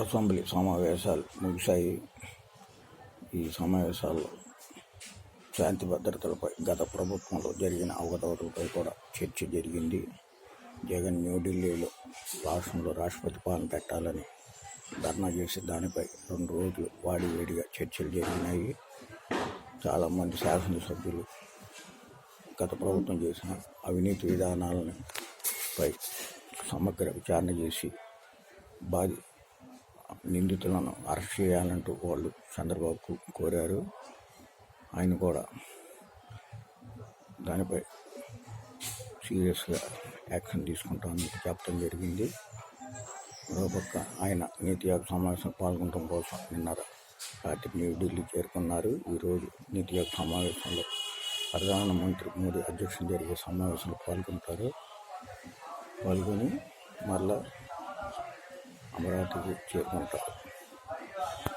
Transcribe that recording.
Assembly సమావేశాలు ముగిశాయి. ఈ సమావేశాల్లో శాంతి భద్రతలపై గత ప్రభుత్వంలో జరిగిన అవగతవతలపై కూడా చర్చ జరిగింది. జగన్ న్యూఢిల్లీలో రాష్ట్రంలో రాష్ట్రపతి పాలన పెట్టాలని ధర్నా చేసి దానిపై రెండు రోజులు వాడి వేడిగా చర్చలు జరిగినాయి. చాలామంది శాసనసభ్యులు గత ప్రభుత్వం చేసిన అవినీతి విధానాలను పై సమగ్ర విచారణ చేసి బాధి నిందితులను అరెస్ట్ చేయాలంటూ వాళ్ళు చంద్రబాబుకు కోరారు. ఆయన కూడా దానిపై సీరియస్గా యాక్షన్ తీసుకుంటామని చెప్పడం జరిగింది. మరోపక్క ఆయన నీతి ఆయోగ్ సమావేశం పాల్గొనడం కోసం నిన్న రాత్రి న్యూఢిల్లీ చేరుకున్నారు. ఈరోజు నీతి ఆయోగ్ సమావేశంలో ప్రధానమంత్రి మోడీ అధ్యక్షులు జరిగే సమావేశంలో పాల్గొంటారు. పాల్గొని మరలా আমরা দুটো